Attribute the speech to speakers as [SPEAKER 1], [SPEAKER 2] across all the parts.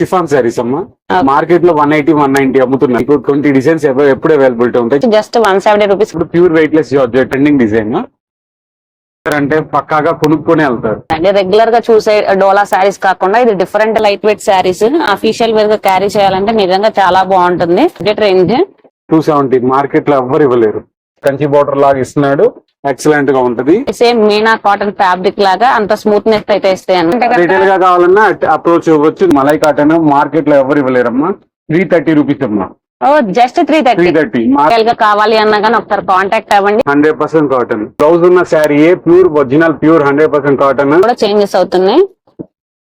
[SPEAKER 1] Chiffon saris అమ్మా. మార్కెట్లో one eighty one ninety అమ్ముతున్నాయి. ఇప్పుడు ట్వంటీ డిజైన్స్ ఎప్పుడు అవైలబిలిటీ ఉంటాయి?
[SPEAKER 2] జస్ట్ వన్ సెవెంటీ రూపీస్
[SPEAKER 1] ఇప్పుడు pure weight less trending design అంటే పక్కాగా కొనుక్కొని వెళ్తారు.
[SPEAKER 2] అండి రెగ్యులర్గా చూసే డోలా శారీస్ కాకుండా ఇది different light weight saris official వేర్గా క్యారీ చేయాలంటే నిజంగా చాలా బాగుంటుంది. రేంజ్
[SPEAKER 1] టూ సెవెంటీ మార్కెట్లో ఎవ్వరు ఇవ్వలేరు. కంచి బోర్డర్ లాగా ఇస్తున్నాడు. ఎక్సలెంట్గా ఉంటది.
[SPEAKER 2] సేమ్ మీనా కాటన్ ఫ్యాబ్రిక్ లాగా అంత స్మూత్నెస్ అయితే ఇస్తాయి
[SPEAKER 1] రీటైల్గా కావాలన్నా అప్రోచ్ ఇవ్వచ్చు. మలై కాటన్ మార్కెట్లో ఎవరు ఇవ్వలేరమ్మా. త్రీ థర్టీ రూపీస్ అమ్మా.
[SPEAKER 2] Just three
[SPEAKER 1] three
[SPEAKER 2] thirty
[SPEAKER 1] thirty
[SPEAKER 2] గా కావాలి అన్నా కానీ ఒకసారి కాంటాక్ట్ అవ్వండి.
[SPEAKER 1] హండ్రెడ్ పర్సెంట్ కాటన్ బ్లౌజ్ ఉన్న శారీ ఏ pure original pure hundred percent cotton
[SPEAKER 2] కూడా చేంజెస్ అవుతున్నాయి.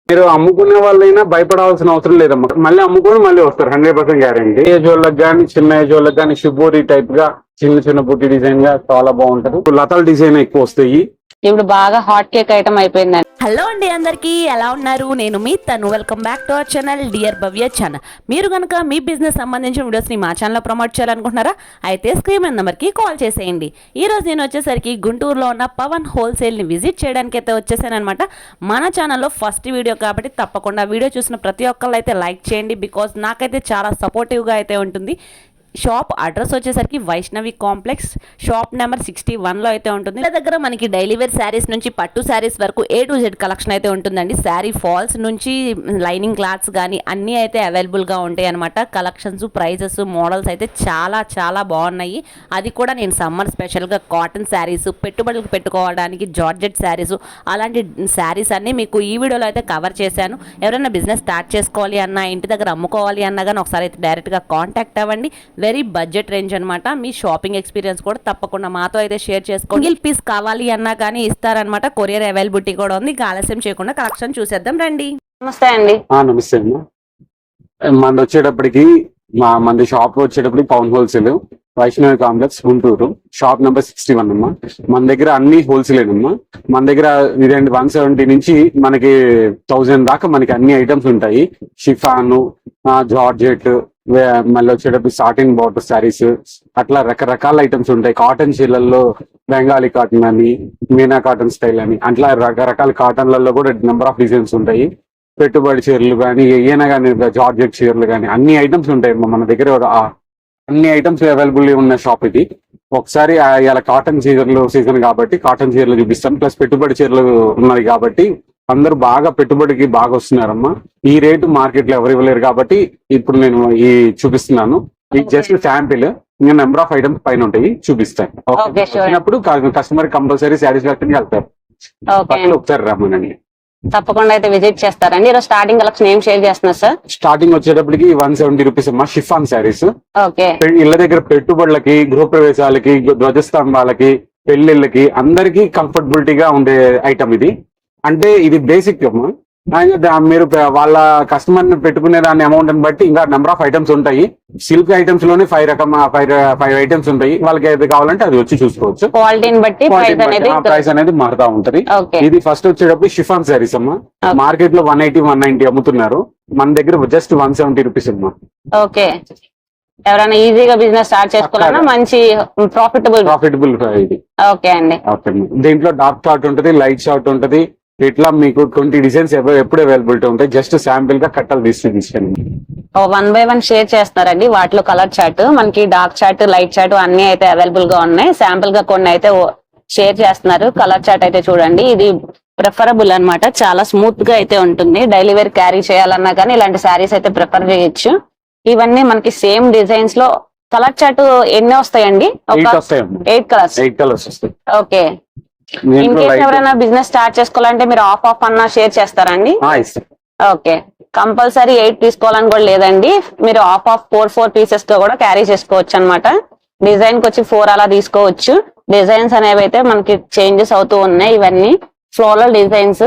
[SPEAKER 1] మీరు అమ్ముకునే వాళ్ళైనా భయపడాల్సిన అవసరం లేదమ్మా. మళ్ళీ అమ్ముకొని మళ్ళీ వస్తారు హండ్రెడ్ పర్సెంట్ గ్యారంటీ ఏజ్ వాళ్ళకి కానీ చిన్న ఏజ్ వాళ్ళకి కానీ షిబోరి టైప్గా చిన్న చిన్న బుట్టి డిజైన్గా చాలా బాగుంటది. లతల డిజైన్ ఎక్కువ వస్తాయి.
[SPEAKER 2] ఇప్పుడు బాగా హాట్ కేక్ ఐటమ్ అయిపోయిందండి.
[SPEAKER 3] హలో అండి అందరికీ ఎలా ఉన్నారు? నేను మీ తను. Welcome back to our channel dear Bhavya channel మీరు కనుక మీ బిజినెస్ సంబంధించిన వీడియోస్ని మా ఛానల్లో ప్రమోట్ చేయాలనుకుంటున్నారా? అయితే స్క్రీన్ నెంబర్కి కాల్ చేసేయండి. ఈ రోజు నేను వచ్చేసరికి గుంటూరులో ఉన్న పవన్ హోల్సేల్ని విజిట్ చేయడానికి అయితే వచ్చేసాను అనమాట మన ఛానల్లో ఫస్ట్ వీడియో కాబట్టి తప్పకుండా వీడియో చూసిన ప్రతి ఒక్కళ్ళు అయితే లైక్ చేయండి బికాజ్ నాకైతే చాలా సపోర్టివ్గా అయితే ఉంటుంది. షాప్ అడ్రస్ వచ్చేసరికి Vaishnavi complex shop number sixty వన్లో అయితే ఉంటుంది. దగ్గర మనకి డైలీ వేర్ శారీస్ నుంచి పట్టు శారీస్ వరకు ఏ టు జెడ్ కలెక్షన్ అయితే ఉంటుందండి. శారీ ఫాల్స్ నుంచి లైనింగ్ క్లాత్స్ కానీ అన్నీ అయితే అవైలబుల్గా ఉంటాయి అనమాట కలెక్షన్స్ ప్రైజెస్ మోడల్స్ అయితే చాలా చాలా బాగున్నాయి. అది కూడా నేను సమ్మర్ స్పెషల్గా కాటన్ శారీస్ పెట్టుబడులకు పెట్టుకోవడానికి జార్జెట్ శారీస్ అలాంటి శారీస్ అన్నీ మీకు ఈ వీడియోలో అయితే కవర్ చేశాను. ఎవరైనా బిజినెస్ స్టార్ట్ చేసుకోవాలి అన్నా ఇంటి దగ్గర అమ్ముకోవాలి అన్నా కానీ ఒకసారి అయితే డైరెక్ట్గా కాంటాక్ట్ అవ్వండి. వెరీ బడ్జెట్ రేంజ్ అనమాట మీ షాపింగ్ ఎక్స్పీరియన్స్ కూడా తప్పకుండా మాతో అయితే షేర్ చేసుకోండి. సింగిల్ పీస్ కావాలి అన్నా కానీ ఇస్తారనమాట కొరియర్ అవైలబిలిటీ కూడా ఉంది. ఆలస్యం చేయకుండా కలెక్షన్ చూసేద్దాం రండి.
[SPEAKER 2] నమస్తే అండి.
[SPEAKER 1] ఆ నమస్తే అమ్మా. మంది వచ్చేటప్పటికి మా మంది షాప్ వచ్చేటప్పటికి Pavan wholesale Vaishnavi complex Guntur. Shop number sixty one అమ్మా. మన దగ్గర అన్ని హోల్సేల్ అమ్మా మన దగ్గర ఇదేంటి వన్ సెవెంటీ నుంచి మనకి థౌజండ్ దాకా మనకి అన్ని ఐటమ్స్ ఉంటాయి. షిఫాను జార్జెట్ మళ్ళీ వచ్చేటప్పుడు సాటిన్ బాటర్ శారీస్ అట్లా రకరకాల ఐటమ్స్ ఉంటాయి. కాటన్ చీరలలో బెంగాలీ కాటన్ అని మీనా కాటన్ స్టైల్ అని అట్లా రకరకాల కాటన్లలో కూడా నెంబర్ ఆఫ్ డిజైన్స్ ఉంటాయి. పెట్టుబడి చీరలు కానీ ఏమైనా కానీ జార్జెట్ చీరలు కానీ అన్ని ఐటమ్స్ ఉంటాయి. మన దగ్గర అన్ని ఐటమ్స్ అవైలబుల్ ఉన్న షాప్ ఇది. ఒకసారి ఇలా కాటన్ చీరలు సీజన్ కాబట్టి కాటన్ చీరలు చూపిస్తాను ప్లస్ పెట్టుబడి చీరలు ఉన్నది కాబట్టి అందరూ బాగా పెట్టుబడికి బాగా వస్తున్నారమ్మా ఈ రేటు మార్కెట్లో ఎవరు ఇవ్వలేరు కాబట్టి ఇప్పుడు నేను ఈ చూపిస్తున్నాను. ఈ జస్ట్ శాంపిల్ ఇంకా నెంబర్ ఆఫ్ ఐటమ్స్ పైన ఉంటాయి చూపిస్తాను. వచ్చినప్పుడు కస్టమర్ కంపల్సరీ సాటిస్ఫాక్షన్ వెళ్తారు ఒకసారి రమ్మనండి.
[SPEAKER 2] తప్పకుండా అయితే విజిట్ చేస్తారండి. ఈరోజు స్టార్టింగ్ కలెక్షన్ ఏం షేర్ చేస్తున్నారు సార్?
[SPEAKER 1] స్టార్టింగ్ వచ్చేటప్పటికి వన్ సెవెంటీ రూపీస్ అమ్మా షిఫాన్ శారీస్. ఇళ్ళ దగ్గర పెట్టుబడులకి గృహప్రవేశాలకి ధ్వజస్తంభాలకి పెళ్ళిళ్ళకి అందరికి కంఫర్టబిలిటీగా ఉండే ఐటమ్ ఇది. అంటే ఇది బేసిక్ అమ్మా మీరు వాళ్ళ కస్టమర్ని పెట్టుకునే దాని అమౌంట్ని బట్టి ఇంకా నెంబర్ ఆఫ్ ఐటమ్స్ ఉంటాయి. సిల్క్ ఐటమ్స్లోనే ఫైవ్ రకం ఫైవ్ ఫైవ్ ఐటమ్స్ ఉంటాయి. వాళ్ళకి ఏది కావాలంటే అది వచ్చి చూసుకోవచ్చు.
[SPEAKER 2] క్వాలిటీని బట్టి ప్రైస్ అనేది
[SPEAKER 1] మారుతా ఉంటది. ఇది ఫస్ట్ వచ్చేటప్పుడు షిఫాన్ శారీస్ అమ్మా. మార్కెట్లో వన్ ఎయిటీ వన్ నైన్టీ అమ్ముతున్నారు. మన దగ్గర జస్ట్ వన్ సెవెంటీ రూపీస్ అమ్మా.
[SPEAKER 2] ఓకే ఎవరైనా ఈజీగా బిజినెస్ స్టార్ట్ చేసుకోవాలన్నా మంచి ప్రాఫిటబుల్
[SPEAKER 1] ప్రాఫిటబుల్ ఇది.
[SPEAKER 2] ఓకే అండి.
[SPEAKER 1] దీంట్లో డార్క్ షార్ట్ ఉంటది లైట్ షార్ట్ ఉంటది. ఇట్లా మీకు ట్వంటీ డిజైన్స్ ఎప్పుడు అవైలబిలిటీ ఉంటాయి? జస్ట్ శాంపిల్గా కట్టలు తీసుకోండి
[SPEAKER 2] వన్ బై వన్ షేర్ చేస్తున్నారండి. వాటిలో కలర్ చార్ట్ మనకి డార్క్ చార్ట్ లైట్ చార్ట్ అన్ని అయితే అవైలబుల్గా ఉన్నాయి. శాంపుల్గా కొన్ని అయితే షేర్ చేస్తున్నారు. కలర్ చార్ట్ అయితే చూడండి. ఇది ప్రిఫరబుల్ అన్నమాట. చాలా స్మూత్గా అయితే ఉంటుంది. డైలీ వేర్ క్యారీ చేయాలన్నా కానీ ఇలాంటి శారీస్ అయితే ప్రిఫర్ చేయొచ్చు. ఇవన్నీ మనకి సేమ్ డిజైన్స్లో కలర్ చార్ట్ ఎన్ని వస్తాయండి?
[SPEAKER 1] Eight
[SPEAKER 2] colours
[SPEAKER 1] eight colours
[SPEAKER 2] okay in case ఎవరైనా బిజినెస్ స్టార్ట్ చేసుకోవాలంటే మీరు ఆఫ్ ఆఫ్ అన్నా షేర్ చేస్తారండి? ఓకే కంపల్సరీ ఎయిట్ తీసుకోవాలని కూడా లేదండి. మీరు ఆఫ్ ఆఫ్ ఫోర్ ఫోర్ పీసెస్తో కూడా క్యారీ చేసుకోవచ్చు అన్నమాట డిజైన్కి వచ్చి ఫోర్ అలా తీసుకోవచ్చు. డిజైన్స్ అనేవి అయితే మనకి చేంజెస్ అవుతూ ఉన్నాయి ఇవన్నీ. ఫ్లోరల్ డిజైన్స్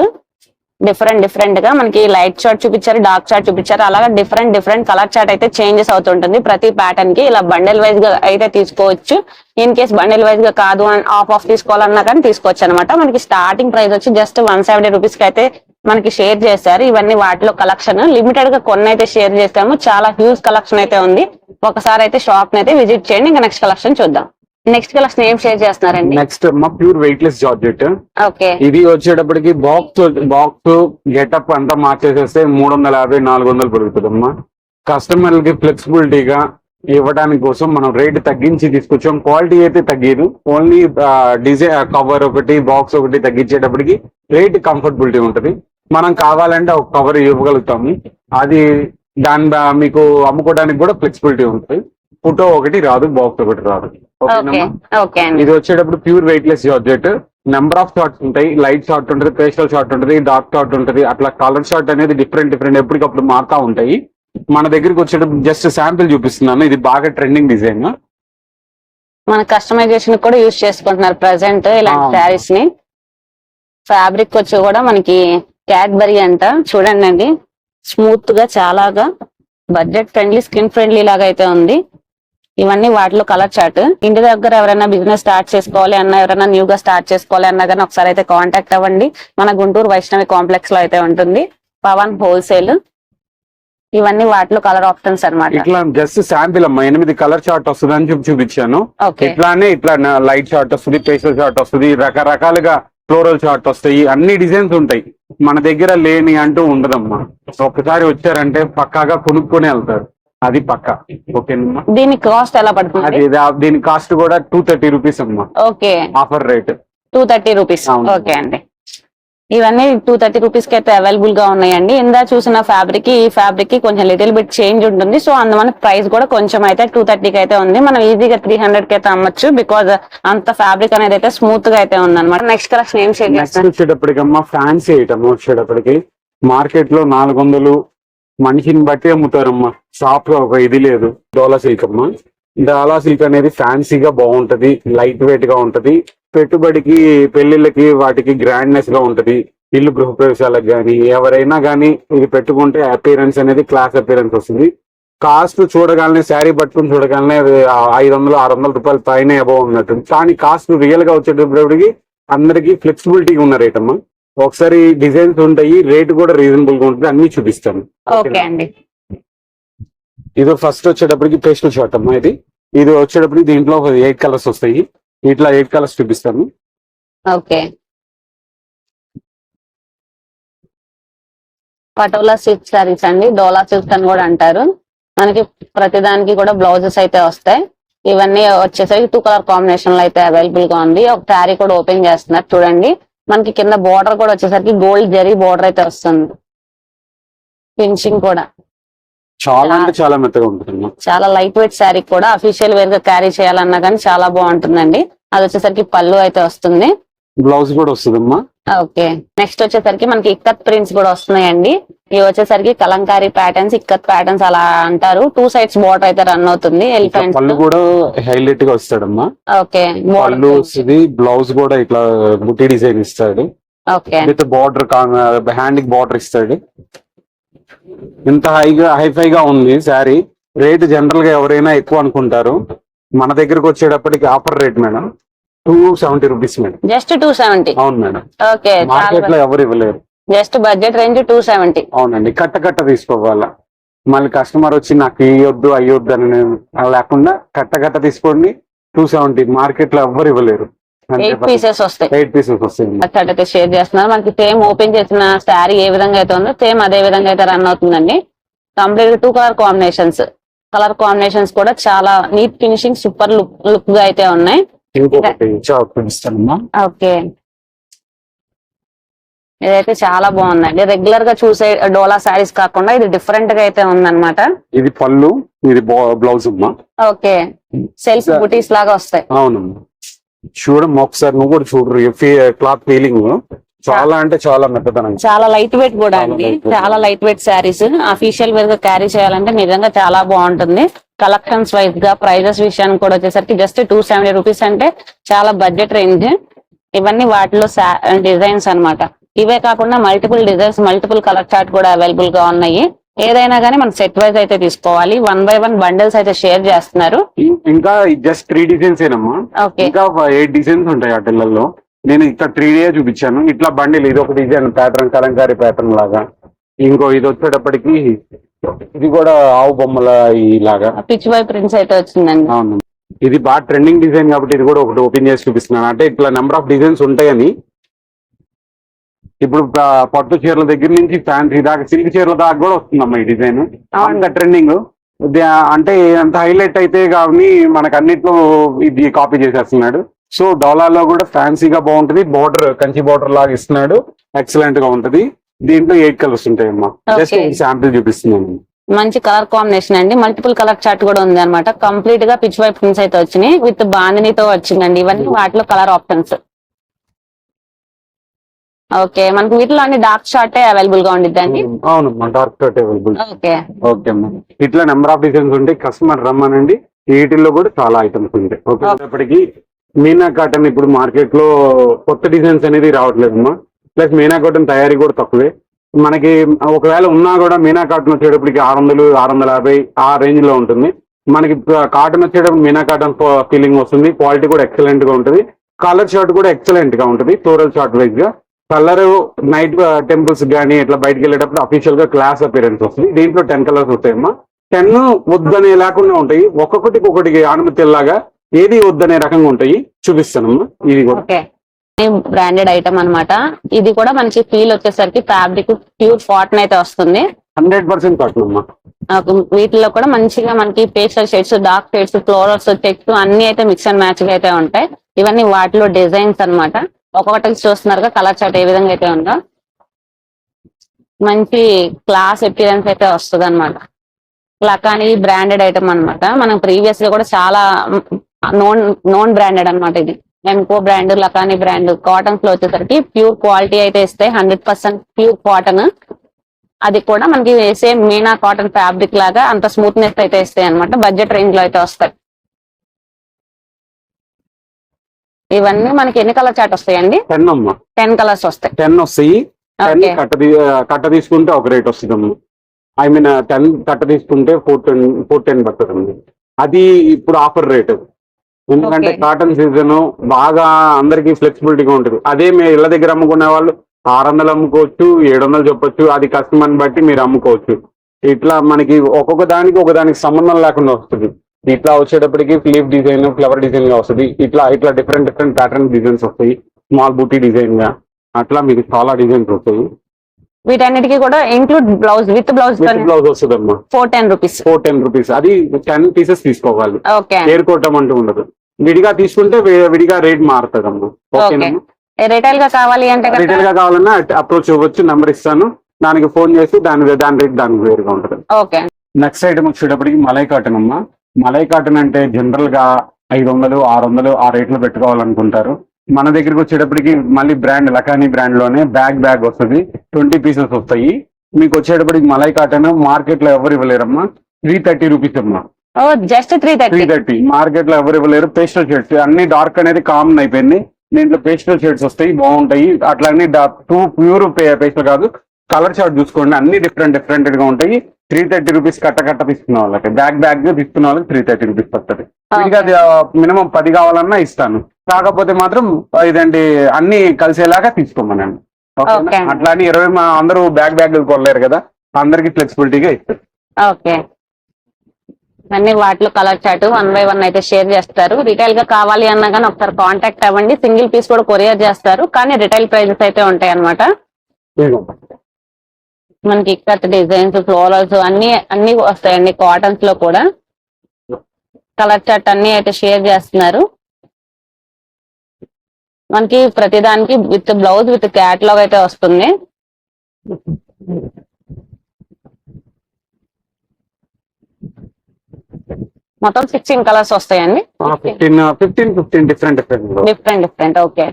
[SPEAKER 2] డిఫరెంట్ డిఫరెంట్గా మనకి లైట్ చార్ట్ చూపించారు డార్క్ చార్ట్ చూపించారు. అలాగే డిఫరెంట్ డిఫరెంట్ కలర్ చార్ట్ అయితే చేంజెస్ అవుతుంటుంది. ప్రతి ప్యాటర్న్కి ఇలా బండిల్ వైజ్గా అయితే తీసుకోవచ్చు. ఇన్ కేస్ బండిల్ వైజ్గా కాదు ఆఫ్ ఆఫ్ తీసుకోవాలన్నా కానీ తీసుకోవచ్చు అనమాట మనకి స్టార్టింగ్ ప్రైస్ వచ్చి జస్ట్ వన్ సెవెంటీ రూపీస్కి అయితే మనకి షేర్ చేశారు. ఇవన్నీ వాటిలో కలెక్షన్ లిమిటెడ్గా కొన్ని అయితే షేర్ చేసాము. చాలా హ్యూజ్ కలెక్షన్ అయితే ఉంది. ఒకసారి అయితే షాప్ అయితే విజిట్ చేయండి. ఇంకా నెక్స్ట్ కలెక్షన్ చూద్దాం. నెక్స్ట్ కలర్స్ నేమ్ షేర్ చేస్తున్నారండి.
[SPEAKER 1] నెక్స్ట్ అమ్మా pure weight less georgette
[SPEAKER 2] okay
[SPEAKER 1] ఇది వచ్చేటప్పటికి బాక్స్ బాక్స్ గెటప్ అంతా మార్చేసేస్తే మూడు వందల యాభై నాలుగు వందలు పెరుగుతుంది అమ్మా కస్టమర్లకి ఫ్లెక్సిబిలిటీగా ఇవ్వడానికి కోసం మనం రేట్ తగ్గించి తీసుకొచ్చాం. క్వాలిటీ అయితే తగ్గదు. ఓన్లీ డిజైన్ కవర్ ఒకటి బాక్స్ ఒకటి తగ్గించేటప్పటికి రేట్ కంఫర్టబిలిటీ ఉంటది. మనం కావాలంటే ఒక కవర్ ఇవ్వగలుగుతాము. అది దాని మీకు అమ్ముకోవడానికి కూడా ఫ్లెక్సిబిలిటీ ఉంటుంది. ఫోటో ఒకటి రాదు బాక్స్ ఒకటి రాదు. ఇది వచ్చేటప్పుడు pure weightless georgette number of charts ఉంటాయి. లైట్ షార్ట్ ఉంటుంది పేస్టల్ షార్ట్ ఉంటుంది డార్క్ షార్ట్ ఉంటుంది. అట్లా కలర్ షార్ట్ అనేది డిఫరెంట్ డిఫరెంట్ ఎప్పటికప్పుడు మారుతా ఉంటాయి. మన దగ్గరికి వచ్చేటప్పుడు జస్ట్ శాంపిల్ చూపిస్తున్నాను. ఇది బాగా ట్రెండింగ్ డిజైన్
[SPEAKER 2] మన కస్టమైజేషన్ కూడా యూజ్ చేసుకుంటున్నారు ప్రెసెంట్ ఇలాంటి. శారీస్ని. ఫ్యాబ్రిక్ వచ్చి కూడా మనకి క్యాడ్బరీ అంట. చూడండి అండి. స్మూత్గా చాలాగా బడ్జెట్ ఫ్రెండ్లీ స్కిన్ ఫ్రెండ్లీ లాగా అయితే ఉంది. ఇవన్నీ వాటిలో కలర్ చార్ట్ ఇంటి దగ్గర ఎవరైనా బిజినెస్ స్టార్ట్ చేసుకోవాలి అన్న ఎవరైనా న్యూ గా స్టార్ట్ చేసుకోవాలి అన్నా కానీ ఒకసారి అయితే కాంటాక్ట్ అవ్వండి. మన గుంటూరు వైష్ణవి కాంప్లెక్స్లో అయితే ఉంటుంది. పవన్ హోల్సేల్ ఇవన్నీ వాటిలో కలర్ ఆప్షన్స్ అన్నమాట.
[SPEAKER 1] ఇట్లా జస్ట్ శాంపిల్ అమ్మా. ఎనిమిది కలర్ షార్ట్ వస్తుంది అని చెప్పి చూపించాను ఇట్లానే ఇట్లా లైట్ షార్ట్ వస్తుంది పేస్టల్ షార్ట్ వస్తుంది రకరకాలుగా ఫ్లోరల్ షార్ట్ వస్తాయి. అన్ని డిజైన్స్ ఉంటాయి. మన దగ్గర లేని అంటూ ఉండదమ్మా. ఒక్కసారి వచ్చారంటే పక్కాగా కొనుక్కొని వెళ్తారు. అది పక్కా. ఓకేనమ్మా?
[SPEAKER 2] దీని కాస్ట్ ఎలా పడుతుంది?
[SPEAKER 1] అది దీని కాస్ట్ కూడా టూ థర్టీ రూపీస్ అమ్మా.
[SPEAKER 2] Okay.
[SPEAKER 1] Offer rate.
[SPEAKER 2] Two thirty rupees. Okay అండి. ఇవన్నీ టూ థర్టీ రూపీస్కి అయితే అవైలబుల్గా ఉన్నాయండి. ఇందా చూసిన ఫ్యాబ్రిక్ ఈ ఫ్యాబ్రిక్కి కొంచెం లిటిల్ బిట్ చేంజ్ ఉంటుంది. సో అందువల్ల ప్రైస్ కూడా కొంచెం అయితే టూ థర్టీకి అయితే ఉంది. మనం ఈజీగా త్రీ హండ్రెడ్కి అయితే అమ్మొచ్చు. బికాజ్ అంత ఫ్యాబ్రిక్ అనేది అయితే స్మూత్గా అయితే ఉంది అనమాట నెక్స్ట్ కలెక్షన్ ఏం చేస్తాను.
[SPEAKER 1] వచ్చేటప్పటికమ్మా ఫ్యాన్సీ ఐటమ్ వచ్చేటప్పటికి. మార్కెట్లో నాలుగు వందలు మనిషిని బట్టి అమ్ముతారమ్మా. షాప్లో ఒక ఇది లేదు. డోలా సిల్క్ అమ్మా. డోలా సిల్క్ అనేది ఫ్యాన్సీగా బాగుంటది లైట్ వెయిట్గా ఉంటది. పెట్టుబడికి పెళ్ళిళ్ళకి వాటికి గ్రాండ్నెస్గా ఉంటది. ఇల్లు గృహప్రవేశాలకు కానీ ఎవరైనా గానీ ఇది పెట్టుకుంటే అపీరెన్స్ అనేది క్లాస్ అపీరెన్స్ వస్తుంది. కాస్ట్ చూడగానే శారీ పట్టుకుని చూడగానే అది ఐదు వందలు ఆరు వందల రూపాయల పైన అబౌవ్ ఉన్నట్టు కానీ కాస్ట్ రియల్గా వచ్చేటప్పటికి అందరికి ఫ్లెక్సిబిలిటీ ఉన్న రేట్ అమ్మా. ఒకసారి డిజైన్స్ ఉంటాయి రేట్ కూడా రీజనబుల్గా ఉంటుంది అన్ని చూపిస్తాను.
[SPEAKER 2] ఓకే అండి.
[SPEAKER 1] ఇది ఫస్ట్ వచ్చేటప్పటికి పేస్టల్ షార్ట్ అమ్మా ఇది. ఇది వచ్చేటప్పటికి దీంట్లో ఎయిట్ కలర్స్ వస్తాయి. ఇట్లా ఎయిట్ కలర్స్ చూపిస్తాను.
[SPEAKER 2] ఓకే. పటోలా సిల్క్ సారీస్ అండి డోలా సిల్క్ అని కూడా అంటారు. మనకి ప్రతిదానికి కూడా బ్లౌజెస్ అయితే వస్తాయి. ఇవన్నీ వచ్చేసరికి టూ కలర్ కాంబినేషన్లో అయితే అవైలబుల్గా ఉంది. ఒక శారీ కూడా ఓపెన్ చేస్తున్నారు చూడండి. మనకి కింద బోర్డర్ కూడా వచ్చేసరికి గోల్డ్ జరీ బోర్డర్ అయితే వస్తుంది. ఫినిషింగ్ కూడా.
[SPEAKER 1] చాలా అంటే చాలా. మెత్తగా ఉంటుంది
[SPEAKER 2] చాలా లైట్ వెయిట్ శారీ కూడా అఫీషియల్ వేర్గా క్యారీ చేయాలన్నా కానీ చాలా బాగుంటుందండి. అది వచ్చేసరికి పళ్ళు అయితే వస్తుంది.
[SPEAKER 1] బ్లౌజ్ కూడా వస్తుందమ్మా.
[SPEAKER 2] ఓకే. నెక్స్ట్ వచ్చేసరికి మనకి ఇక్కత్ ప్రింట్స్ కూడా వస్తున్నాయండి. ఇవి వచ్చేసరికి కలంకారీ ప్యాటర్న్స్ ఇక్కత్ ప్యాటర్న్స్ అలా అంటారు. టూ సైడ్స్ బోర్డర్ అయితే రన్ అవుతుంది.
[SPEAKER 1] ఇట్లా
[SPEAKER 2] ఎలిఫెంట్
[SPEAKER 1] పళ్ళు కూడా హైలైట్గా వస్తాడమ్మా.
[SPEAKER 2] ఓకే.
[SPEAKER 1] పళ్ళు వస్తుంది బ్లౌజ్ కూడా ఇట్లా బుట్టి డిజైన్ ఇస్తాడు.
[SPEAKER 2] ఓకే.
[SPEAKER 1] విత్ బార్డర్ హ్యాండ్కి బార్డర్ ఇస్తాడు. ఇంత హైగా హైఫై గా ఉంది శారీ. రేట్ జనరల్గా ఎవరైనా ఎక్కువ అనుకుంటారు. మన దగ్గరకు వచ్చేటప్పటికి offer rate madam. Two seventy rupees madam.
[SPEAKER 2] Just two seventy?
[SPEAKER 1] అవును మేడం.
[SPEAKER 2] ఓకే
[SPEAKER 1] మార్కెట్లో ఎవరు ఇవ్వలేరు.
[SPEAKER 2] Just budget range two seventy.
[SPEAKER 1] అవునండి కట్ట కట్ట తీసుకోవాలా. మళ్ళీ కస్టమర్ వచ్చి నాకు ఇవ్వద్దు అయ్యొద్దు అని నేను- అలా లేకుండా కట్ట కట్ట తీసుకోండి టూ సెవెంటీ. మార్కెట్లో ఎవ్వరు ఇవ్వలేరు.
[SPEAKER 2] ఎయిట్ పీసెస్ వస్తాయి.
[SPEAKER 1] ఎయిట్ పీసెస్
[SPEAKER 2] అయితే షేర్ చేస్తున్నారు. మనకి సేమ్ ఓపెన్ చేసిన శారీ ఏ విధంగా అయితే ఉందో సేమ్ అదే విధంగా అయితే రన్ అవుతుందండి. Complete two colour combinations colour combinations కూడా చాలా నీట్ ఫినిషింగ్ సూపర్ లుక్ లుక్గా అయితే ఉన్నాయి.
[SPEAKER 1] ఇంకొకటి చాక్ చూపిస్తానమ్మా
[SPEAKER 2] ఓకే. ఇదైతే చాలా బాగుందండి. రెగ్యులర్గా చూసే డోలా శారీస్ కాకుండా ఇది డిఫరెంట్గా అయితే ఉందన్నమాట.
[SPEAKER 1] ఇది పళ్ళు ఇది బ్లౌజ్ అమ్మా.
[SPEAKER 2] ఓకే. సెల్ఫ్ బుటీస్ లాగా వస్తాయి.
[SPEAKER 1] అవునమ్మా చూడమ్మా ఒకసారి నువ్వు కూడా చూడరు క్లాత్ ఫీలింగ్. చాలా అంటే చాలా మెత్తదనం.
[SPEAKER 2] చాలా లైట్ వెయిట్ కూడా అండి. చాలా లైట్ వెయిట్ శారీస్. అఫీషియల్ వేర్గా క్యారీ చేయాలంటే నిజంగా చాలా బాగుంటుంది. కలెక్షన్స్ వైజ్గా ప్రైజెస్ విషయానికి కూడా వచ్చేసరికి జస్ట్ టూ సెవెంటీ రూపీస్ అంటే చాలా బడ్జెట్ రేంజ్ ఇవన్నీ వాటిలో డిజైన్స్ అన్నమాట. ఇవే కాకుండా multiple designs multiple colour chart కూడా అవైలబుల్గా ఉన్నాయి. ఏదైనా కానీ మనం సెట్ వైజ్ అయితే తీసుకోవాలి. వన్ బై వన్ బండిల్స్ అయితే షేర్ చేస్తున్నారు.
[SPEAKER 1] ఇంకా జస్ట్ త్రీ డిజైన్స్ ఏనమ్మా. ఇంకా ఎయిట్ డిజైన్స్ ఉంటాయి ఆ టెల్లలో నేను ఇక్కడ త్రీ డే చూపించాను. ఇట్లా బండిల్ ఇది ఒక డిజైన్ ప్యాటర్న్ కలంకారీ ప్యాటర్న్ లాగా. ఇంకో ఇది వచ్చేటప్పటికి ఇది కూడా ఆవు బొమ్మల ఈ లాగా
[SPEAKER 2] పిచ్ బై ప్రింట్స్ అయితే వచ్చిందండి.
[SPEAKER 1] అవును. ఇది బాగా ట్రెండింగ్ డిజైన్ కాబట్టి ఇది కూడా ఒకటి ఓపెన్ చేసి చూపిస్తున్నాను. అంటే ఇట్లా నెంబర్ ఆఫ్ డిజైన్స్ ఉంటాయని. ఇప్పుడు పట్టు చీరల దగ్గర నుంచి ఫ్యాన్సీ దాకా సిల్క్ చీరల దాకా కూడా వస్తుందమ్మా ఈ డిజైన్ అంత ట్రెండింగ్ అంటే అంత హైలైట్ అయితే కానీ మనకు అన్నిట్లో ఇది కాపీ చేసేస్తున్నాడు. సో డోలాలో కూడా ఫ్యాన్సీగా బాగుంటది. బోర్డర్ కంచి బోర్డర్ లాగా ఇస్తున్నాడు. ఎక్సలెంట్గా ఉంటది. దీంట్లో ఎయిట్ కలర్స్ ఉంటాయమ్మా? జస్ట్. శాంపిల్ చూపిస్తున్నాను.
[SPEAKER 2] మంచి కలర్ కాంబినేషన్ అండి. మల్టిపుల్ కలర్ చార్ట్ కూడా ఉంది అనమాట కంప్లీట్గా పిచ్ వైప్ ప్రింట్స్ అయితే వచ్చినాయి. విత్ బాందినితో వచ్చిందండి. ఇవన్నీ వాటిలో కలర్ ఆప్షన్స్ ఓకే. మనకు వీటిలో అన్ని డార్క్ షార్ట్ అవైలబుల్గా ఉండిద్దండి
[SPEAKER 1] అవునమ్మా. Dark shirt available
[SPEAKER 2] okay.
[SPEAKER 1] Okay ఇట్లా నెంబర్ ఆఫ్ డిజైన్స్ ఉంటాయి కస్టమర్ రమ్మనండి. వీటిల్లో కూడా చాలా ఐటమ్స్ ఉంటాయి. ఓకే. మీనా కాటన్ ఇప్పుడు మార్కెట్లో కొత్త డిజైన్స్ అనేది రావట్లేదమ్మా. ప్లస్ మీనా కాటన్ తయారీ కూడా తక్కువే. మనకి ఒకవేళ ఉన్నా కూడా మీనా కాటన్ వచ్చేటప్పటికి ఆరు వందలు ఆరు వందల యాభై ఆ రేంజ్లో ఉంటుంది. మనకి కాటన్ వచ్చేటప్పుడు మీనా కాటన్ ఫీలింగ్ వస్తుంది. క్వాలిటీ కూడా ఎక్సలెంట్గా ఉంటుంది. కలర్ షర్ట్ కూడా ఎక్సలెంట్గా ఉంటుంది. టోరల్ షార్ట్ వైజ్గా కలర్ నైట్ టెంపుల్స్ కానీ ఇట్లా బయటకు వెళ్ళేటప్పుడు అఫీషియల్గా క్లాస్ అపీరెన్స్ వస్తుంది. దీంట్లో టెన్ కలర్స్ వస్తాయమ్మా. టెన్ వద్దనే లేకుండా ఉంటాయి. ఒక్కొక్కటికి ఒకటికి అనుమతిలాగా ఏది వద్దనే రకంగా ఉంటాయి. చూపిస్తానమ్మా. ఇది కూడా.
[SPEAKER 2] బ్రాండెడ్ ఐటమ్ అన్నమాట. ఇది కూడా మనకి ఫీల్ వచ్చేసరికి ఫ్యాబ్రిక్ ప్యూర్ కాటన్ అయితే వస్తుంది.
[SPEAKER 1] హండ్రెడ్ పర్సెంట్ కాటన్
[SPEAKER 2] వీటిలో కూడా మంచిగా మనకి pastel shades dark shades florals checks అన్ని అయితే మిక్స్ అండ్ మ్యాచ్ అయితే ఉంటాయి. ఇవన్నీ వాటిలో డిజైన్స్ అన్నమాట. ఒక్కొక్కటి చూస్తున్నారుగా కలర్ చార్ట్ ఏ విధంగా అయితే ఉందో. మంచి క్లాస్ ఎపిరెన్స్ అయితే వస్తుంది అనమాట లకాని బ్రాండెడ్ ఐటమ్ అన్నమాట. మనం ప్రీవియస్గా కూడా చాలా నోన్ నోన్ బ్రాండెడ్ అన్నమాట ఇది. ఎంకో బ్రాండ్ లకాని బ్రాండ్ కాటన్స్లో వచ్చేసరికి ప్యూర్ క్వాలిటీ అయితే ఇస్తాయి హండ్రెడ్ పర్సెంట్ ప్యూర్ కాటన్ అది కూడా మనకి సేమ్ మీనా కాటన్ ఫ్యాబ్రిక్ లాగా అంత స్మూత్నెస్ అయితే ఇస్తాయి అనమాట బడ్జెట్ రేంజ్లో అయితే వస్తాయి. ఇవన్నీ మనకి ఎన్ని కలర్ చాట్ వస్తాయండి?
[SPEAKER 1] టెన్ అమ్మా.
[SPEAKER 2] టెన్ కలర్స్ వస్తాయి.
[SPEAKER 1] టెన్ వస్తాయి. కట్ట తీసుకుంటే ఒక రేట్ వస్తుంది ఐ మీన్ టెన్ కట్ట తీసుకుంటే ఫోర్ టెన్ ఫోర్ టెన్ పడుతుంది అది ఇప్పుడు ఆఫర్ రేట్ ఎందుకంటే. కాటన్ సీజన్ బాగా అందరికి ఫ్లెక్సిబిలిటీగా ఉంటుంది. అదే మీ ఇళ్ళ దగ్గర అమ్ముకునే వాళ్ళు ఆరు వందలు అమ్ముకోవచ్చు ఏడు వందలు చెప్పొచ్చు అది కస్టమర్ బట్టి మీరు అమ్ముకోవచ్చు. ఇట్లా మనకి ఒక్కొక్క దానికి ఒక దానికి సంబంధం లేకుండా వస్తుంది. ఇట్లా వచ్చేటప్పటికి ఫ్లీప్ డిజైన్ ఫ్లవర్ డిజైన్గా వస్తుంది. ఇట్లా ఇట్లా డిఫరెంట్ డిఫరెంట్ ప్యాటర్న్ డిజైన్స్ వస్తాయి. స్మాల్ బూటీ డిజైన్గా. అట్లా మీకు చాలా డిజైన్స్ వస్తాయి.
[SPEAKER 2] వీటన్నిటికీ కూడా include blouse with blouse
[SPEAKER 1] blouse వస్తుంది అమ్మా
[SPEAKER 2] four ten rupees
[SPEAKER 1] four ten rupees అది టెన్ పీసెస్ తీసుకోవాలి. ఏరుకోవటం అంటూ ఉండదు. విడిగా తీసుకుంటే విడిగా రేట్ మారుతుంది అమ్మా
[SPEAKER 2] రిటైల్గా కావాలి అంటే
[SPEAKER 1] రిటైల్గా కావాలన్నా అప్రోచ్ ఇవ్వచ్చు నెంబర్ ఇస్తాను. దానికి ఫోన్ చేసి దాని దాని రేట్ దానికి వేరుగా ఉంటుంది.
[SPEAKER 2] ఓకే
[SPEAKER 1] నెక్స్ట్ ఐటమ్ వచ్చేటప్పటికి మలై కాటన్ అమ్మా. మలై కాటన్ అంటే జనరల్గా ఐదు వందలు ఆరు వందలు ఆ రేట్లో పెట్టుకోవాలనుకుంటారు. మన దగ్గరికి వచ్చేటప్పటికి మళ్ళీ బ్రాండ్ లకానీ బ్రాండ్లోనే బ్యాగ్ బ్యాగ్ వస్తుంది. ట్వంటీ పీసెస్ వస్తాయి. మీకు వచ్చేటప్పటికి మలై కాటన్ మార్కెట్లో ఎవరు ఇవ్వలేరమ్మా? త్రీ థర్టీ రూపీస్ అమ్మా.
[SPEAKER 2] Just three
[SPEAKER 1] three
[SPEAKER 2] thirty
[SPEAKER 1] thirty మార్కెట్లో ఎవరు ఇవ్వలేరు. పేస్టల్ షేడ్స్ అన్ని డార్క్ అనేది కామన్ అయిపోయింది. దీంట్లో పేస్టల్ షేడ్స్ వస్తాయి బాగుంటాయి. అట్లా అన్ని టూ ప్యూర్ పేస్టల్ కాదు. కలర్ చార్ట్ చూసుకోండి. అన్ని డిఫరెంట్ డిఫరెంట్గా ఉంటాయి. త్రీ థర్టీ రూపీస్ కట్ట కట్ట తీసుకున్న వాళ్ళకి. బ్యాగ్ బ్యాగ్ తీసుకున్న వాళ్ళకి త్రీ థర్టీ రూపీస్ వస్తుంది మినిమం పది కావాలన్నా ఇస్తాను. కాకపోతే మాత్రం ఇదండి అన్ని కలిసేలాగా తీసుకోమనండి. అట్లా అని ఇరవై మా అందరూ బ్యాగ్ బ్యాగ్ కొనలేరు కదా అందరికి ఫ్లెక్సిబిలిటీగా ఇస్తారు
[SPEAKER 2] ఓకే. అన్ని వాటిలో colour chart one by one అయితే షేర్ చేస్తారు. రిటైల్గా కావాలి అన్నా కానీ ఒకసారి కాంటాక్ట్ అవ్వండి. సింగిల్ పీస్ కూడా కొరియర్ చేస్తారు. కానీ రిటైల్ ప్రైజెస్ అయితే ఉంటాయి అన్నమాట
[SPEAKER 1] ఇదిగో.
[SPEAKER 2] మనకి ఇక్కడ డిజైన్స్ ఫ్లోరల్స్ అన్ని అన్ని వస్తాయండి కాటన్స్లో కూడా. కలర్ చార్ట్ అన్ని అయితే షేర్ చేస్తున్నారు. మనకి ప్రతిదానికి విత్ బ్లౌజ్ విత్ క్యాట్లాగ్ అయితే వస్తుంది. మొత్తం సిక్స్టీన్ కలర్స్ వస్తాయండి.
[SPEAKER 1] Fifteen fifteen fifteen different different
[SPEAKER 2] different different okay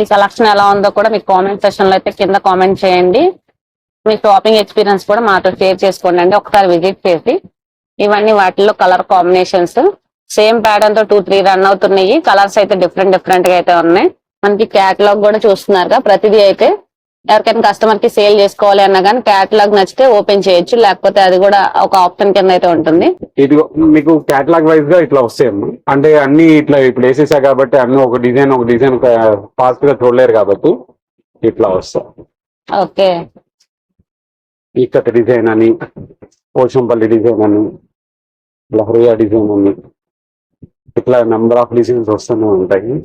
[SPEAKER 2] ఈ కలెక్షన్ ఎలా ఉందో కూడా మీకు కామెంట్ సెక్షన్లో అయితే కింద కామెంట్ చేయండి. మీ షాపింగ్ ఎక్స్పీరియన్స్ కూడా మాతో షేర్ చేసుకోండి అండి. ఒకసారి విజిట్ చేసి ఇవన్నీ వాటిల్లో కలర్ కాంబినేషన్స్. సేమ్ ప్యాటర్న్తో టూ త్రీ రన్ అవుతున్నాయి. కలర్స్ అయితే డిఫరెంట్ డిఫరెంట్గా అయితే ఉన్నాయి. మనకి క్యాటలాగ్ కూడా చూస్తున్నారుగా ప్రతిదీ అయితే ఎవరికైనా కస్టమర్కి సేల్ చేసుకోవాలి అన్నా కానీ క్యాటలాగ్ నచ్చితే ఓపెన్ చేయొచ్చు. లేకపోతే అది కూడా ఒక ఆప్షన్ కింద అయితే ఉంటుంది.
[SPEAKER 1] ఇది మీకు కేటలాగ్ వైజ్గా ఇట్లా వస్తాయమ్మా అంటే అన్ని ఇట్లా ఇప్పుడు వేసేసా కాబట్టి అన్ని ఒక డిజైన్ ఒక డిజైన్ ఫాస్ట్గా చూడలేరు కాబట్టి ఇట్లా వస్తాయి.
[SPEAKER 2] ఓకే.
[SPEAKER 1] ఈకత డిజైన్ అని పోచంపల్లి డిజైన్ అని లహరియా డిజైన్ అని ఇట్లా నెంబర్ ఆఫ్ డిజైన్స్ వస్తూనే ఉంటాయి.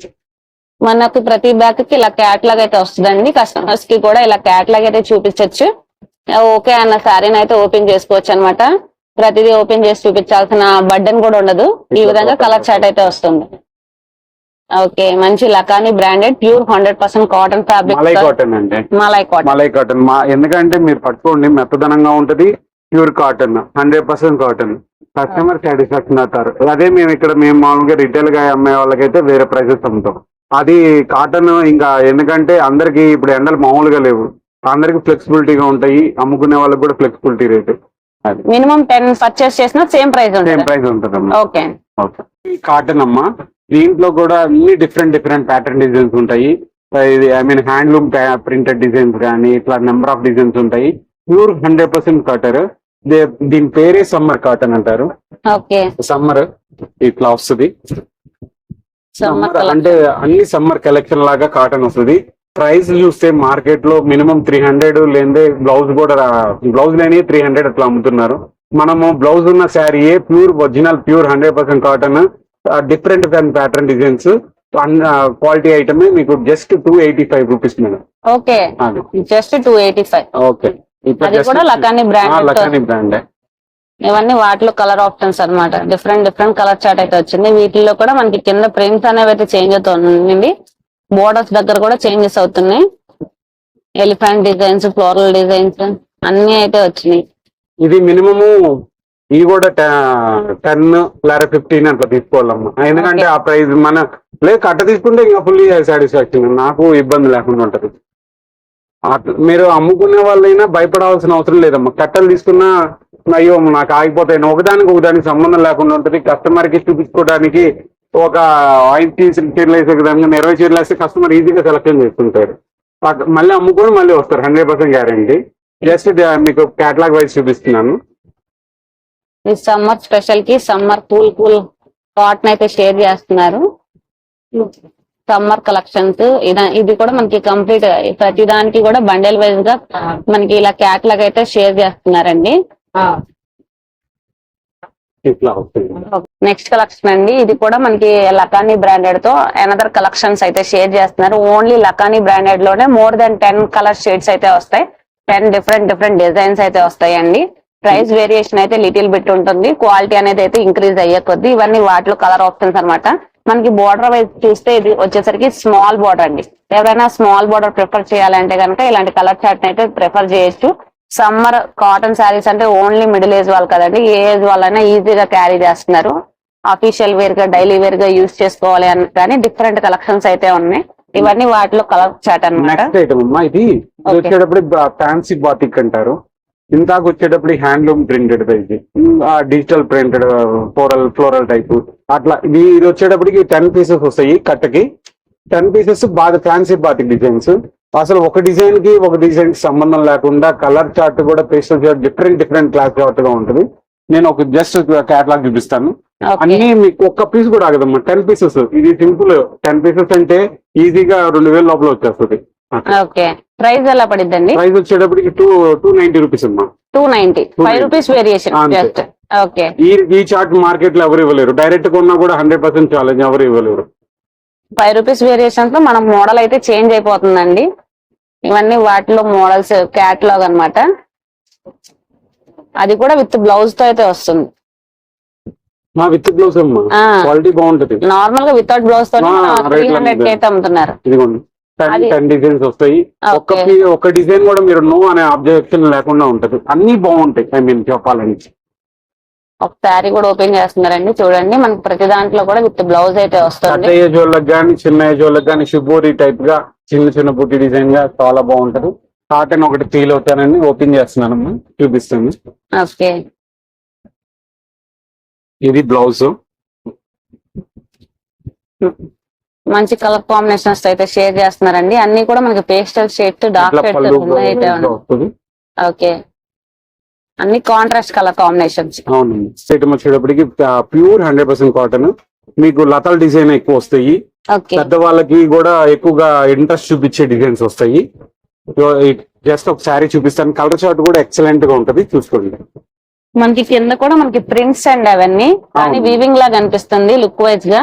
[SPEAKER 2] మనకు ప్రతి బ్యాగ్కి ఇలా క్యాట్లాగ్ అయితే వస్తుందండి. కస్టమర్స్కి కూడా ఇలా క్యాట్లాగ్ అయితే చూపించవచ్చు ఓకే అన్న శారీని అయితే ఓపెన్ చేసుకోవచ్చు అనమాట ప్రతిదీ ఓపెన్ చేసి చూపించాల్సిన బడ్డన్ కూడా ఉండదు. ఈ విధంగా కలర్ చార్ట్ అయితే వస్తుంది. ఓకే మంచి లకాని branded pure hundred percent cotton
[SPEAKER 1] malai
[SPEAKER 2] fabric
[SPEAKER 1] cotton అంటే
[SPEAKER 2] మలై కాటన్
[SPEAKER 1] మలై కాటన్ ఎందుకంటే మీరు పట్టుకోండి మెత్తదనంగా ఉంటది. Pure cotton hundred percent cotton. Customer satisfaction అవుతారు. అదే మేము ఇక్కడ మేము మామూలుగా రిటైల్గా అమ్మే వాళ్ళకైతే వేరే ప్రైసెస్ అమ్ముతాం. అది కాటన్ ఇంకా ఎందుకంటే అందరికి ఇప్పుడు ఎండలు మామూలుగా లేవు. అందరికి ఫ్లెక్సిబిలిటీగా ఉంటాయి. అమ్ముకునే వాళ్ళకి కూడా flexibility rate
[SPEAKER 2] minimum ten purchase చేసినా సేమ్ ప్రైస్
[SPEAKER 1] సేమ్
[SPEAKER 2] ఉంటుంది
[SPEAKER 1] ప్రైస్ ఉంటుందమ్మా.
[SPEAKER 2] ఓకే
[SPEAKER 1] కాటన్ అమ్మా దీంట్లో కూడా అన్ని డిఫరెంట్ డిఫరెంట్ ప్యాటర్న్ డిజైన్స్ ఉంటాయి. ఇది I mean handloom printed designs కానీ ఇట్లా నెంబర్ ఆఫ్ డిజైన్స్ ఉంటాయి. ప్యూర్ హండ్రెడ్ పర్సెంట్ కాటన్ దీని పేరే సమ్మర్ కాటన్ అంటారు.
[SPEAKER 2] ఓకే.
[SPEAKER 1] సమ్మర్ ఇట్లా వస్తుంది
[SPEAKER 2] సమ్మర్
[SPEAKER 1] అంటే అన్ని సమ్మర్ కలెక్షన్ లాగా కాటన్ వస్తుంది. ప్రైస్ చూస్తే మార్కెట్లో మినిమం త్రీ హండ్రెడ్ లేదే బ్లౌజ్ కూడా బ్లౌజ్ లేని త్రీ హండ్రెడ్ అట్లా అమ్ముతున్నారు. మనము బ్లౌజ్ ఉన్న sari pure original pure hundred percent cotton different pattern designs quality item మీకు just two eighty five rupees madam.
[SPEAKER 2] Okay. Just two eighty five.
[SPEAKER 1] Okay.
[SPEAKER 2] అది కూడా లకాని బ్రాండ్
[SPEAKER 1] లకాని బ్రాండ్
[SPEAKER 2] ఇవన్నీ వాటిలో కలర్ ఆప్షన్స్ అన్నమాట. డిఫరెంట్ డిఫరెంట్ కలర్ చార్ట్ అయితే వచ్చింది. వీటిల్లో కూడా మనకి కింద ప్రింట్స్ అనేవి అయితే చేంజ్ అవుతుంది బోర్డర్స్ దగ్గర కూడా చేంజెస్ అవుతున్నాయి. ఎలిఫెంట్ డిజైన్స్ ఫ్లోరల్ డిజైన్స్ అన్ని అయితే వచ్చినాయి.
[SPEAKER 1] ఇది మినిమము ఇవి కూడా టెన్ లేదా ఫిఫ్టీన్ అట్లా తీసుకోవాలమ్మా. ఎందుకంటే ఆ ప్రైస్ మన లేదు కట్ట తీసుకుంటే ఇంకా ఫుల్లీ సాటిస్ఫాక్షన్ నాకు ఇబ్బంది లేకుండా ఉంటది. మీరు అమ్ముకునే వాళ్ళైనా భయపడాల్సిన అవసరం లేదమ్మా. కట్టలు తీసుకున్నా అయ్యో నాకు ఆగిపోతాయి. ఒకదానికి ఒకదానికి సంబంధం లేకుండా ఉంటుంది. కస్టమర్కి చూపించుకోవడానికి ఒక ఐదు చీరలు వేసే విధంగా ఇరవై చీరలు వేస్తే కస్టమర్ ఈజీగా సెలెక్షన్ చేసుకుంటారు మళ్ళీ అమ్ముకొని మళ్ళీ వస్తారు. Hundred percent guarantee. జస్ట్ మీకు కేటలాగ్ వైజ్ చూపిస్తున్నాను.
[SPEAKER 2] ఈ సమ్మర్ స్పెషల్కి సమ్మర్ కూల్ కూల్ కాటన్ అయితే షేర్ చేస్తున్నారు. సమ్మర్ కలెక్షన్స్ ఇది కూడా మనకి కంప్లీట్ ప్రతి దానికి కూడా బండెల్ వైజ్గా మనకి ఇలా క్యాట్లాగ్ అయితే షేర్ చేస్తున్నారండి. నెక్స్ట్ కలెక్షన్ అండి. ఇది కూడా మనకి లకానీ బ్రాండెడ్తో అనదర్ కలెక్షన్స్ అయితే షేర్ చేస్తున్నారు. ఓన్లీ లకానీ బ్రాండెడ్లోనే more than ten colour shades అయితే వస్తాయి. టెన్ డిఫరెంట్ డిఫరెంట్ డిజైన్స్ అయితే వస్తాయండి. ప్రైస్ వేరియేషన్ అయితే లిటిల్ బిట్ ఉంటుంది. క్వాలిటీ అనేది అయితే ఇంక్రీజ్ అయ్యే కొద్ది ఇవన్నీ వాటిలో కలర్ ఆప్షన్స్ అన్నమాట. మనకి బోర్డర్ వైజ్ చూస్తే ఇది వచ్చేసరికి స్మాల్ బోర్డర్ అండి. ఎవరైనా స్మాల్ బోర్డర్ ప్రిఫర్ చేయాలంటే కనుక ఇలాంటి కలర్ చార్ట్ అయితే ప్రిఫర్ చేయొచ్చు. సమ్మర్ కాటన్ శారీస్ అంటే ఓన్లీ మిడిల్ ఏజ్ వాళ్ళు కదండి. ఏ ఏజ్ వాళ్ళైనా ఈజీగా క్యారీ చేస్తున్నారు. అఫీషియల్ వేర్గా డైలీ వేర్గా యూజ్ చేసుకోవాలి అని కానీ డిఫరెంట్ కలెక్షన్స్ అయితే ఉన్నాయి. ఇవన్నీ వాటిలో కలర్ చాట్
[SPEAKER 1] అమ్మా ఇది. వచ్చేటప్పుడు ఫ్యాన్సీ బాటిక్ అంటారు. ఇంతాక వచ్చేటప్పుడు హ్యాండ్లూమ్ ప్రింటెడ్ ఇది digital printed floral floral type అట్లా ఇది ఇది వచ్చేటప్పటికి టెన్ పీసెస్ వస్తాయి కట్టకి. టెన్ పీసెస్ బాగా ఫ్యాన్సీ బాటిక్ డిజైన్స్ అసలు ఒక డిజైన్కి ఒక డిజైన్కి సంబంధం లేకుండా కలర్ చార్ట్ కూడా pastel chart different different class చార్ట్గా ఉంటుంది. నేను ఒక జస్ట్ కేటలాగ్ చూపిస్తాను. అన్ని మీకు ఒక్క పీస్ కూడా ఆగదమ్మా. టెన్ పీసెస్ ఇది సింపుల్ టెన్ పీసెస్ అంటే ఈజీగా రెండు వేల లోపల వచ్చేస్తుంది.
[SPEAKER 2] ఓకే ప్రైస్ ఎలా పడిద్దండి?
[SPEAKER 1] ప్రైస్ వచ్చేటప్పటికి టూ టూ నైన్టీ రూపీస్ అమ్మా.
[SPEAKER 2] Two ninety five
[SPEAKER 1] 290.
[SPEAKER 2] Rupees variation. Just okay
[SPEAKER 1] ఈ ఈ చార్ట్ మార్కెట్లో ఎవరు ఇవ్వలేరు. డైరెక్ట్ కొన్నా కూడా హండ్రెడ్ పర్సెంట్ ఛాలెంజ్ ఎవరు ఇవ్వలేరు.
[SPEAKER 2] ఫైవ్ రూపీస్ వేరియేషన్స్లో మనం మోడల్ అయితే చేంజ్ అయిపోతుందండి. ఇవన్నీ వాటిలో మోడల్స్ క్యాట్లాగ్ అన్నమాట. అది కూడా విత్ బ్లౌజ్తో అయితే వస్తుంది.
[SPEAKER 1] మా విత్ బ్లౌజ్ అమ్మా. క్వాలిటీ బాగుంటది.
[SPEAKER 2] నార్మల్గా వితౌట్
[SPEAKER 1] బ్లౌజ్తో
[SPEAKER 2] త్రీ హండ్రెడ్. అయితే అమ్ముతున్నారు.
[SPEAKER 1] ఇదిగోండి. టెన్ డిజైన్స్ వస్తాయి. ఒక్క ఒక్క డిజైన్ కూడా మీరు నో అనే అబ్జెక్షన్ లేకుండా ఉంటది. అన్ని బాగుంటాయి ఐ మీన్ చెప్పాలని
[SPEAKER 2] ఒక శారీ కూడా ఓపెన్ చేస్తున్నారండి చూడండి. మనకి ప్రతి దాంట్లో కూడా విత్ బ్లౌజ్ అయితే
[SPEAKER 1] పెద్ద
[SPEAKER 2] వస్తుంది
[SPEAKER 1] ఏజ్ వాళ్ళకి కానీ చిన్న ఏజ్ వాళ్ళకి కానీ షిబోరి టైప్గా చిన్న చిన్న బుట్టి డిజైన్గా చాలా బాగుంటది. కాటన్ ఒకటి ఫీల్ అవుతానని ఓపెన్ చేస్తున్నానమ్మా చూపిస్తాను.
[SPEAKER 2] ఓకే.
[SPEAKER 1] ఇది బ్లౌజ్.
[SPEAKER 2] మంచి కలర్ కాంబినేషన్స్ అయితే షేర్ చేస్తున్నారండి. అన్ని కూడా మనకి పేస్టల్ షేడ్స్ డార్క్
[SPEAKER 1] వస్తుంది.
[SPEAKER 2] ఓకే. అన్ని కాంట్రాస్ట్ కలర్ కాంబినేషన్స్.
[SPEAKER 1] అవునండి. సెట్ వచ్చేటప్పటికి ప్యూర్ హండ్రెడ్ పర్సెంట్ కాటన్. మీకు లతల డిజైన్ ఎక్కువ వస్తాయి. పెద్ద వాళ్ళకి కూడా ఎక్కువగా ఇంట్రెస్ట్ చూపించే డిజైన్స్ వస్తాయి. జస్ట్ ఒక శారీ చూపిస్తాను. కలర్ చార్ట్ కూడా ఎక్సలెంట్గా ఉంటది. చూసుకోండి.
[SPEAKER 2] మనకి కింద కూడా మనకి ప్రింట్స్ అండి అవన్నీ. కానీ. వీవింగ్ లాగా అనిపిస్తుంది లుక్ వైజ్గా.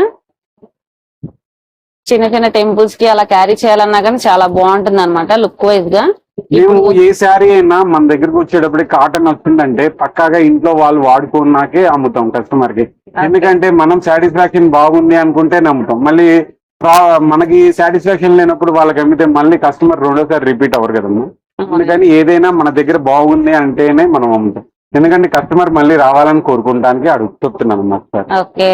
[SPEAKER 2] చిన్న చిన్న టెంపుల్స్కి అలా క్యారీ చేయాలన్నా కానీ చాలా బాగుంటుంది అనమాట లుక్ వైజ్గా
[SPEAKER 1] మేము ఏ శారీ అయినా మన దగ్గరకు వచ్చేటప్పుడు కాటన్ వస్తుందంటే పక్కాగా ఇంట్లో వాళ్ళు వాడుకున్నాకే అమ్ముతాం కస్టమర్కి. ఎందుకంటే మనం సాటిస్ఫాక్షన్ బాగుంది అనుకుంటే నమ్ముతాం. మళ్ళీ మనకి సాటిస్ఫాక్షన్ లేనప్పుడు వాళ్ళకి అమ్మితే మళ్ళీ కస్టమర్ రెండోసారి రిపీట్ అవ్వరు కదమ్మా అందుకని ఏదైనా మన దగ్గర బాగుంది అంటేనే మనం అమ్ముతాం. ఎందుకంటే కస్టమర్ మళ్ళీ రావాలని కోరుకుంటానికి అడుగు చెప్తున్నాను అన్నమాట సార్
[SPEAKER 2] ఓకే.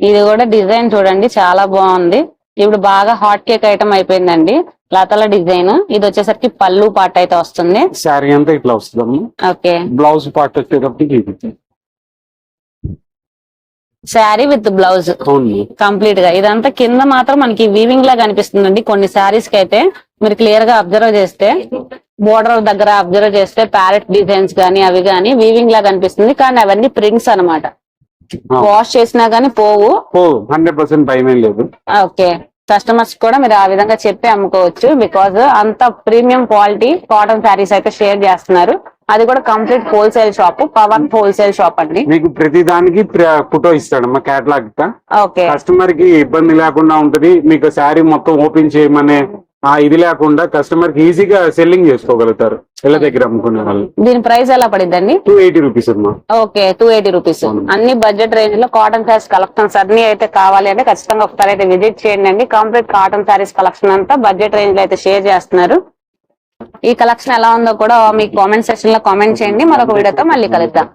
[SPEAKER 2] ఇది కూడా డిజైన్ చూడండి చాలా బాగుంది. ఇప్పుడు బాగా హాట్ కేక్ ఐటమ్ అయిపోయిందండి. లతల డిజైన్. ఇది వచ్చేసరికి పళ్ళు పాట అయితే వస్తుంది.
[SPEAKER 1] శారీ అంతా ఇట్లా వస్తుందమ్మా.
[SPEAKER 2] ఓకే.
[SPEAKER 1] బ్లౌజ్ పార్ట్ వచ్చేటప్పటికి.
[SPEAKER 2] Sari with blouse. కంప్లీట్గా. ఇదంతా కింద మాత్రం మనకి వీవింగ్ లాగా అనిపిస్తుందండి కొన్ని శారీస్కి అయితే మీరు క్లియర్గా అబ్జర్వ్ చేస్తే బోర్డర్ దగ్గర అబ్జర్వ్ చేస్తే ప్యారెట్ డిజైన్స్ గానీ అవి గానీ వీవింగ్ లాగా అనిపిస్తుంది కానీ అవన్నీ ప్రింట్స్ అన్నమాట. వాష్ చేసినా గానీ పోవు.
[SPEAKER 1] ఓ హండ్రెడ్ పర్సెంట్ భయం లేదు.
[SPEAKER 2] ఓకే. కస్టమర్స్ కూడా మీరు ఆ విధంగా చెప్పి అమ్ముకోవచ్చు బికాజ్ అంత ప్రీమియం క్వాలిటీ కాటన్ శారీస్ అయితే షేర్ చేస్తున్నారు. అది కూడా complete wholesale shop Pavan wholesale shop అండి.
[SPEAKER 1] మీకు ప్రతి దానికి ఫోటో ఇస్తాడమ్మా కేటలాగ్
[SPEAKER 2] ఓకే.
[SPEAKER 1] కస్టమర్కి ఇబ్బంది లేకుండా ఉంటది. మీకు శారీ మొత్తం ఓపెన్ చేయమనే ఆ ఇది లేకుండా కస్టమర్కి ఈజీగా సెల్లింగ్ చేసుకోగలుగుతారు. ఇళ్ళ దగ్గర అమ్ముకునే వాళ్ళు.
[SPEAKER 2] దీని ప్రైస్ ఎలా పడిద్దండి?
[SPEAKER 1] టూ ఎయిటీ రూపీస్ అమ్మా.
[SPEAKER 2] Okay two eighty rupees. అన్ని బడ్జెట్ రేంజ్లో కాటన్ శారీస్ కలెక్షన్స్ అన్ని అయితే కావాలి అంటే ఖచ్చితంగా ఒకసారి అయితే విజిట్ చేయండి అండి. కంప్లీట్ కాటన్ శారీస్ కలెక్షన్ అంతా బడ్జెట్ రేంజ్లో అయితే షేర్ చేస్తున్నారు. ఈ కలెక్షన్ ఎలా ఉందో కూడా మీ కామెంట్ సెక్షన్లో కామెంట్ చేయండి. మరొక వీడియోతో మళ్ళీ కలుద్దాం.